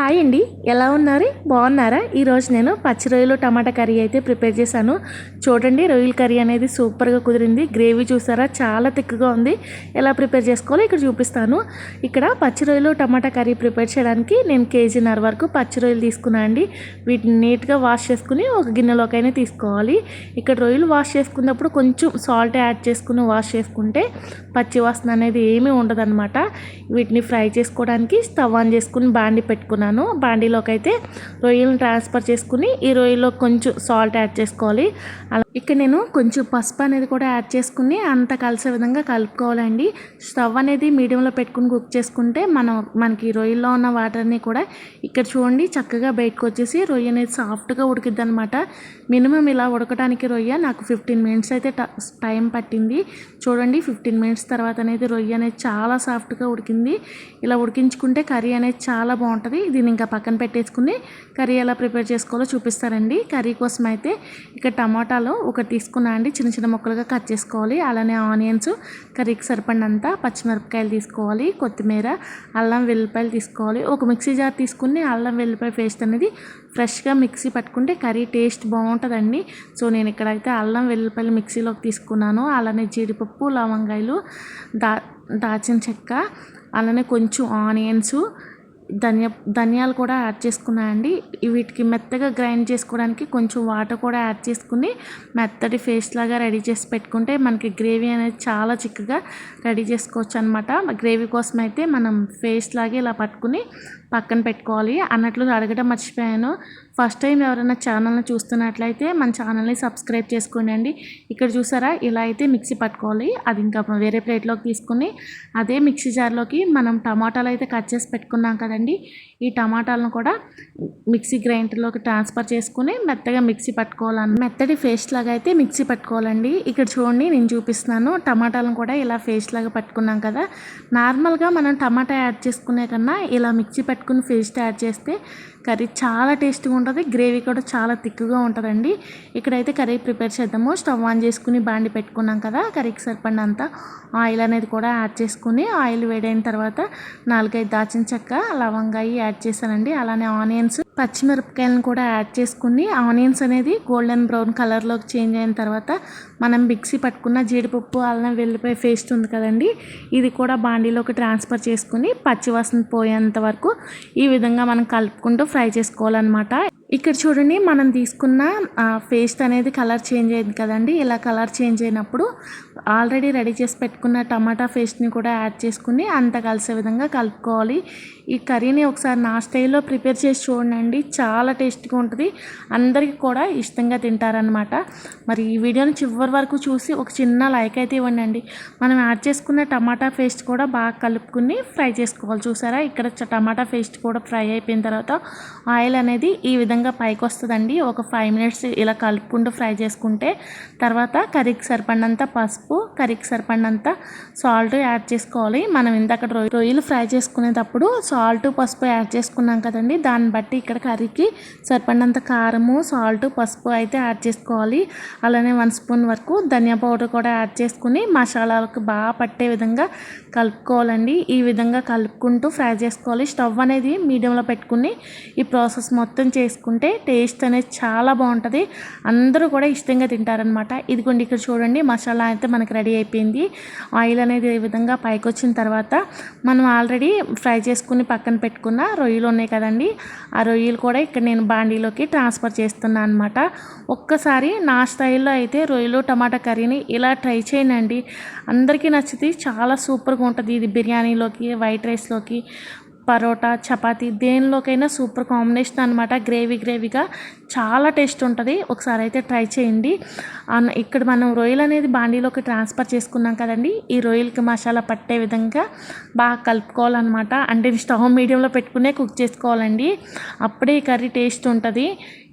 Hi అండి. ఎలా ఉన్నారు? బాగున్నారా? ఈరోజు నేను పచ్చి రొయ్యలు టమాటా కర్రీ అయితే ప్రిపేర్ చేశాను. చూడండి రొయ్యల కర్రీ అనేది సూపర్గా కుదిరింది. గ్రేవీ చూసారా? చాలా థిక్గా ఉంది. ఎలా ప్రిపేర్ చేసుకోవాలో ఇక్కడ చూపిస్తాను. ఇక్కడ పచ్చి రొయ్యలు టమాటా కర్రీ ప్రిపేర్ చేయడానికి నేను కేజీన్నర వరకు పచ్చి రొయ్యలు తీసుకున్నాను అండి. వీటిని నీట్గా వాష్ చేసుకుని ఒక గిన్నెలోకైనా తీసుకోవాలి. ఇక్కడ రొయ్యలు వాష్ చేసుకున్నప్పుడు కొంచెం సాల్ట్ యాడ్ చేసుకుని వాష్ చేసుకుంటే పచ్చి వాసన అనేది ఏమీ ఉండదన్నమాట. వీటిని ఫ్రై చేసుకోవడానికి స్టవ్ ఆన్ చేసుకుని బాండి పెట్టుకున్నాను. బాండీలోకి అయితే రొయ్యలను ట్రాన్స్ఫర్ చేసుకుని ఈ రొయ్యలో కొంచెం సాల్ట్ యాడ్ చేసుకోవాలి. అలా ఇక్కడ నేను కొంచెం పసుపు అనేది కూడా యాడ్ చేసుకుని అంత కలిసే విధంగా కలుపుకోవాలండి. స్టవ్ అనేది మీడియంలో పెట్టుకుని కుక్ చేసుకుంటే మనం మనకి రొయ్యల్లో ఉన్న వాటర్ని కూడా ఇక్కడ చూడండి చక్కగా బయటకు వచ్చేసి రొయ్య అనేది సాఫ్ట్గా ఉడికిద్ది అనమాట మినిమం ఇలా ఉడకడానికి రొయ్య నాకు ఫిఫ్టీన్ మినిట్స్ అయితే టైం పట్టింది. చూడండి ఫిఫ్టీన్ మినిట్స్ తర్వాత అనేది రొయ్య అనేది చాలా సాఫ్ట్గా ఉడికింది. ఇలా ఉడికించుకుంటే కర్రీ అనేది చాలా బాగుంటుంది. ఇది దీన్ని ఇంకా పక్కన పెట్టేసుకుని కర్రీ ఎలా ప్రిపేర్ చేసుకోవాలో చూపిస్తారండి కర్రీ కోసం అయితే ఇక్కడ టమాటాలు ఒకటి తీసుకున్నా అండి. చిన్న చిన్న ముక్కలుగా కట్ చేసుకోవాలి. అలానే ఆనియన్స్ కర్రీకి సరిపడినంత పచ్చిమిరపకాయలు తీసుకోవాలి. కొత్తిమీర అల్లం వెల్లిపాయలు తీసుకోవాలి. ఒక మిక్సీ జార్ తీసుకుని అల్లం వెల్లిపాయ పేస్ట్ అనేది ఫ్రెష్గా మిక్సీ పట్టుకుంటే కర్రీ టేస్ట్ బాగుంటుందండి. సో నేను ఇక్కడైతే అల్లం వెల్లిపాయలు మిక్సీలోకి తీసుకున్నాను. అలానే జీడిపప్పు లవంగాయలు దా దాచిన చెక్క అలానే కొంచెం ఆనియన్స్ ధనియా ధనియాలు కూడా యాడ్ చేసుకున్నాయండి వీటికి మెత్తగా గ్రైండ్ చేసుకోవడానికి కొంచెం వాటర్ కూడా యాడ్ చేసుకుని మెత్తటి పేస్ట్ లాగా రెడీ చేసి పెట్టుకుంటే మనకి గ్రేవీ అనేది చాలా చిక్కగా రెడీ చేసుకోవచ్చు అనమాట గ్రేవీ కోసం అయితే మనం పేస్ట్ లాగే ఇలా పట్టుకుని పక్కన పెట్టుకోవాలి. అన్నట్లు అడగడం మర్చిపోయాను. ఫస్ట్ టైం ఎవరైనా ఛానల్ని చూస్తున్నట్లయితే మన ఛానల్ని సబ్స్క్రైబ్ చేసుకోండి అండి. ఇక్కడ చూసారా? ఇలా అయితే మిక్సీ పట్టుకోవాలి. అది ఇంకా వేరే ప్లేట్లోకి తీసుకుని అదే మిక్సీ జార్లోకి మనం టమాటాలు అయితే కట్ చేసి పెట్టుకున్నాం కదండి. ఈ టమాటాలను కూడా మిక్సీ గ్రైండర్లోకి ట్రాన్స్ఫర్ చేసుకుని మెత్తగా మిక్సీ పట్టుకోవాలని మెత్తటి పేస్ట్ లాగా అయితే మిక్సీ పట్టుకోవాలండి. ఇక్కడ చూడండి నేను చూపిస్తున్నాను. టమాటాలను కూడా ఇలా పేస్ట్ లాగా పట్టుకున్నాం కదా. నార్మల్గా మనం టమాటా యాడ్ చేసుకునే కన్నా ఇలా మిక్సీ పెట్టుకుని పేస్ట్ యాడ్ చేస్తే కర్రీ చాలా టేస్ట్గా ఉంటుంది. గ్రేవీ కూడా చాలా తిక్కుగా ఉంటుందండి. ఇక్కడైతే కర్రీ ప్రిపేర్ చేద్దాము. స్టవ్ ఆన్ చేసుకుని బాండి పెట్టుకున్నాం కదా కర్రీకి సరిపడినంత ఆయిల్ అనేది కూడా యాడ్ చేసుకుని ఆయిల్ వేడైన తర్వాత నాలుగైదు దాచిన చెక్క లవంగాయి యాడ్ చేశానండి. అలానే ఆనియన్స్ పచ్చిమిరపకాయలను కూడా యాడ్ చేసుకుని ఆనియన్స్ అనేది గోల్డెన్ బ్రౌన్ కలర్లోకి చేంజ్ అయిన తర్వాత మనం మిక్సీ పట్టుకున్న జీడిపప్పు అల్లం వెల్లిపాయ పేస్ట్ ఉంది కదండి. ఇది కూడా బాండీలోకి ట్రాన్స్ఫర్ చేసుకుని పచ్చివాసన పోయేంత వరకు ఈ విధంగా మనం కలుపుకుంటూ ఫ్రై చేసుకోవాలన్నమాట. ఇక్కడ చూడండి మనం తీసుకున్న పేస్ట్ అనేది కలర్ చేంజ్ అయింది కదండి. ఇలా కలర్ చేంజ్ అయినప్పుడు ఆల్రెడీ రెడీ చేసి పెట్టుకున్న టమాటా పేస్ట్ని కూడా యాడ్ చేసుకుని అంత కలిసే విధంగా కలుపుకోవాలి. ఈ కర్రీని ఒకసారి నా స్టైల్లో ప్రిపేర్ చేసి చూడండి చాలా టేస్ట్గా ఉంటుంది. అందరికీ కూడా ఇష్టంగా తింటారనమాట మరి ఈ వీడియోని చివరి వరకు చూసి ఒక చిన్న లైక్ అయితే ఇవ్వండి మనం యాడ్ చేసుకున్న టమాటా పేస్ట్ కూడా బాగా కలుపుకుని ఫ్రై చేసుకోవాలి. చూసారా? ఇక్కడ టమాటా పేస్ట్ కూడా ఫ్రై అయిపోయిన తర్వాత ఆయిల్ అనేది ఈ విధంగా పైకి వస్తుందండి. ఒక ఫైవ్ మినిట్స్ ఇలా కలుపుకుంటూ ఫ్రై చేసుకుంటే తర్వాత కర్రీకి సరిపడినంత పసుపు కర్రీకి సరిపడినంత సాల్ట్ యాడ్ చేసుకోవాలి. మనం ఇందాక రొయ్య రొయ్యలు ఫ్రై చేసుకునేటప్పుడు సాల్ట్ పసుపు యాడ్ చేసుకున్నాం కదండి. దాన్ని బట్టి ఇక్కడ కర్రీకి సరిపడినంత కారము సాల్ట్ పసుపు అయితే యాడ్ చేసుకోవాలి. అలానే వన్ స్పూన్ వరకు ధనియా పౌడర్ కూడా యాడ్ చేసుకుని మసాలాలకు బాగా పట్టే విధంగా కలుపుకోవాలండి. ఈ విధంగా కలుపుకుంటూ ఫ్రై చేసుకోవాలి. స్టవ్ అనేది మీడియంలో పెట్టుకుని ఈ ప్రాసెస్ మొత్తం చేసుకుంటే టేస్ట్ అనేది చాలా బాగుంటుంది. అందరూ కూడా ఇష్టంగా తింటారనమాట ఇదిగోండి ఇక్కడ చూడండి మసాలా అయితే మనకి రెడీ అయిపోయింది. ఆయిల్ అనేది ఈ విధంగా పైకి వచ్చిన తర్వాత మనం ఆల్రెడీ ఫ్రై చేసుకుని పక్కన పెట్టుకున్న రొయ్యలు ఉన్నాయి కదండి ఆ రొయ్యలు కూడా ఇక్కడ నేను బాండీలోకి ట్రాన్స్ఫర్ చేస్తున్నాను అనమాట ఒక్కసారి నా స్టైల్లో అయితే రొయ్యలు టమాటా కర్రీని ఇలా ట్రై చేయండి. అందరికీ నచ్చుతుంది చాలా సూపర్గా ఉంటుంది ఇది బిర్యానీలోకి వైట్ రైస్లోకి. పరోటా చపాతి దేనిలోకైనా సూపర్ కాంబినేషన్ అనమాట గ్రేవీ గ్రేవీగా చాలా టేస్ట్ ఉంటుంది. ఒకసారి అయితే ట్రై చేయండి. ఇక్కడ మనం రొయ్యలు అనేది బాండీలోకి ట్రాన్స్ఫర్ చేసుకున్నాం కదండి. ఈ రొయ్యలకి మసాలా పట్టే విధంగా బాగా కలుపుకోవాలన్నమాట. అంటే స్టవ్ మీడియంలో పెట్టుకునే కుక్ చేసుకోవాలండి. అప్పుడే ఈ కర్రీ టేస్ట్ ఉంటుంది.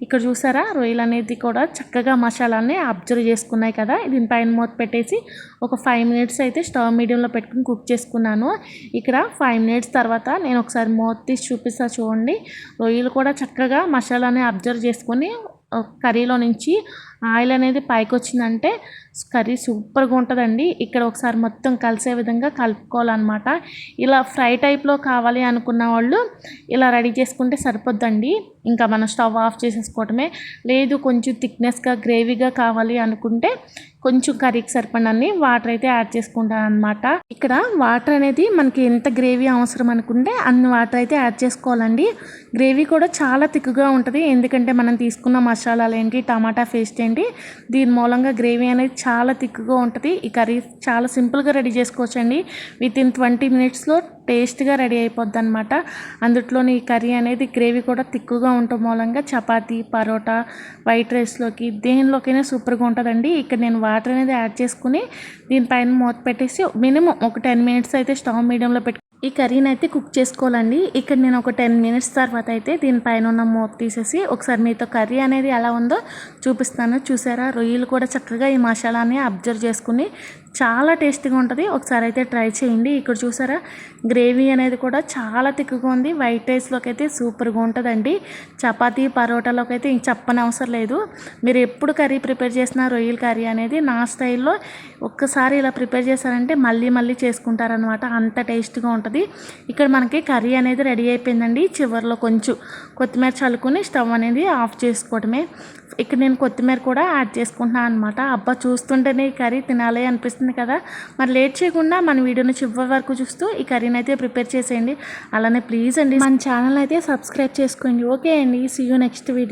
ఇక్కడ చూసారా? రొయ్యలు అనేది కూడా చక్కగా మసాలాని అబ్జర్వ్ చేసుకున్నాయి కదా. దీనిపైన మూత పెట్టేసి ఒక ఫైవ్ మినిట్స్ అయితే స్టవ్ మీడియంలో పెట్టుకుని కుక్ చేసుకున్నాను. ఇక్కడ ఫైవ్ మినిట్స్ తర్వాత నేను ఒకసారి మూత తీసి చూపిస్తా చూడండి. రొయ్యలు కూడా చక్కగా మసాలాని అబ్జర్వ్ చేసుకొని కర్రీలో నుంచి ఆయిల్ అనేది పైకి వచ్చిందంటే కర్రీ సూపర్గా ఉంటుందండి. ఇక్కడ ఒకసారి మొత్తం కలిసే విధంగా కలుపుకోవాలన్నమాట. ఇలా ఫ్రై టైప్లో కావాలి అనుకున్న వాళ్ళు ఇలా రెడీ చేసుకుంటే సరిపోద్దండి. ఇంకా మనం స్టవ్ ఆఫ్ చేసేసుకోవటమే. లేదు కొంచెం థిక్నెస్గా గ్రేవీగా కావాలి అనుకుంటే కొంచెం కర్రీకి సరిపడని వాటర్ అయితే యాడ్ చేసుకుంటాను అనమాట ఇక్కడ వాటర్ అనేది మనకి ఎంత గ్రేవీ అవసరం అనుకుంటే అన్ని వాటర్ అయితే యాడ్ చేసుకోవాలండి. గ్రేవీ కూడా చాలా తిక్కుగా ఉంటుంది. ఎందుకంటే మనం తీసుకున్న మసాలాలు ఏంటి టమాటా పేస్ట్ చేయండి దీని మూలంగా గ్రేవీ అనేది చాలా థిక్గా ఉంటుంది. ఈ కర్రీ చాలా సింపుల్గా రెడీ చేసుకోవచ్చండి. విత్ ఇన్ ట్వంటీ మినిట్స్లో టేస్ట్గా రెడీ అయిపోద్ది అనమాట అందులోని ఈ కర్రీ అనేది గ్రేవీ కూడా తిక్కుగా ఉండటం మూలంగా చపాతీ పరోటా వైట్ రైస్లోకి దేనిలోకైనా సూపర్గా ఉంటుందండి. ఇక్కడ నేను వాటర్ అనేది యాడ్ చేసుకుని దీనిపైన మూత పెట్టేసి మినిమం ఒక టెన్ మినిట్స్ అయితే స్టవ్ మీడియంలో పెట్టి ఈ కర్రీని అయితే కుక్ చేసుకోవాలండి. ఇక్కడ నేను ఒక టెన్ మినిట్స్ తర్వాత అయితే దీనిపైన ఉన్న మూత తీసేసి ఒకసారి మీతో కర్రీ అనేది ఎలా ఉందో చూపిస్తాను. చూసారా? రొయ్యలు కూడా చక్కగా ఈ మసాలాని అబ్జర్వ్ చేసుకుని చాలా టేస్టీగా ఉంటుంది. ఒకసారి అయితే ట్రై చేయండి. ఇక్కడ చూసారా? గ్రేవీ అనేది కూడా చాలా తిక్కుగా ఉంది. వైట్ రైస్లోకి అయితే సూపర్గా ఉంటుందండి. చపాతీ పరోటాలోకి అయితే ఇంక చెప్పని అవసరం లేదు. మీరు ఎప్పుడు కర్రీ ప్రిపేర్ చేసిన రొయ్యల కర్రీ అనేది నా స్టైల్లో ఒక్కసారి ఇలా ప్రిపేర్ చేశారంటే మళ్ళీ మళ్ళీ చేసుకుంటారనమాట అంత టేస్ట్గా ఉంటుంది. ఇక్కడ మనకి కర్రీ అనేది రెడీ అయిపోయిందండి. చివరిలో కొంచెం కొత్తిమీర చల్లుకుని స్టవ్ అనేది ఆఫ్ చేసుకోవడమే ఇక్కడ నేను కొత్తిమీర కూడా యాడ్ చేసుకుంటున్నాను అనమాట అబ్బా చూస్తుంటేనే ఈ కర్రీ తినాలి అనిపిస్తుంది కదా. మరి లేట్ చేయకుండా మన వీడియోని చివరి వరకు చూస్తూ ఈ కర్రీని అయితే ప్రిపేర్ చేసేయండి. అలానే ప్లీజ్ అండి. మన ఛానల్ అయితే సబ్స్క్రైబ్ చేసుకోండి. ఓకే అండి. See you next video